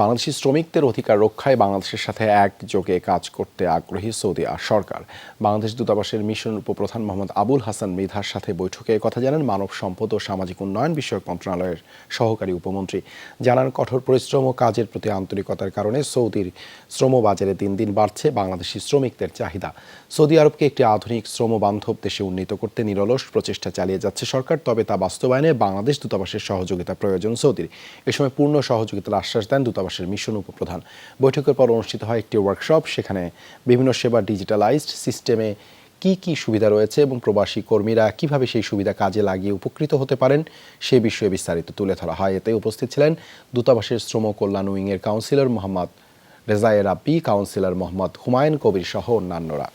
বাংলাদেশি শ্রমিকদের অধিকার রক্ষায় বাংলাদেশের সাথে একযোগে কাজ করতে আগ্রহী সৌদি সরকার। বাংলাদেশ দূতাবাসের মিশন উপপ্রধান মোহাম্মদ আবুল হাসান মৃধার সাথে বৈঠকে কথা জানান মানব সম্পদ ও সামাজিক উন্নয়ন বিষয়ক মন্ত্রণালয়ের সহকারী উপমন্ত্রী। জানান, কঠোর পরিশ্রম ও কাজের প্রতি আন্তরিকতার কারণে সৌদির শ্রমবাজারে দিন দিন বাড়ছে বাংলাদেশি শ্রমিকদের চাহিদা। সৌদি আরবকে একটি আধুনিক শ্রমবান্ধব দেশে উন্নীত করতে নিরলস প্রচেষ্টা চালিয়ে যাচ্ছে সরকার, তবে তা বাস্তবায়নে বাংলাদেশ দূতাবাসের সহযোগিতা প্রয়োজন সৌদির। এ সময় পূর্ণ সহযোগিতার আশ্বাস দেন দূতাবাসের মিশন উপপ্রধান। বৈঠকের পর অনুষ্ঠিত হয় একটি ওয়ার্কশপ সেখানে বিভিন্ন সেবা ডিজিটালাইজড সিস্টেমে কি কি সুবিধা রয়েছে এবং প্রবাসী কর্মীরা কীভাবে সেই সুবিধা কাজে লাগিয়ে উপকৃত হতে পারেন, সে বিষয়ে বিস্তারিত তুলে ধরা হয়। এতে উপস্থিত ছিলেন দূতাবাসের শ্রম কল্যাণ উইংয়ের কাউন্সিলর মোহাম্মদ রেজায়ে রাব্বি কাউন্সিলর মোহাম্মদ হুমায়ুন কবির সহ অন্যান্যরা।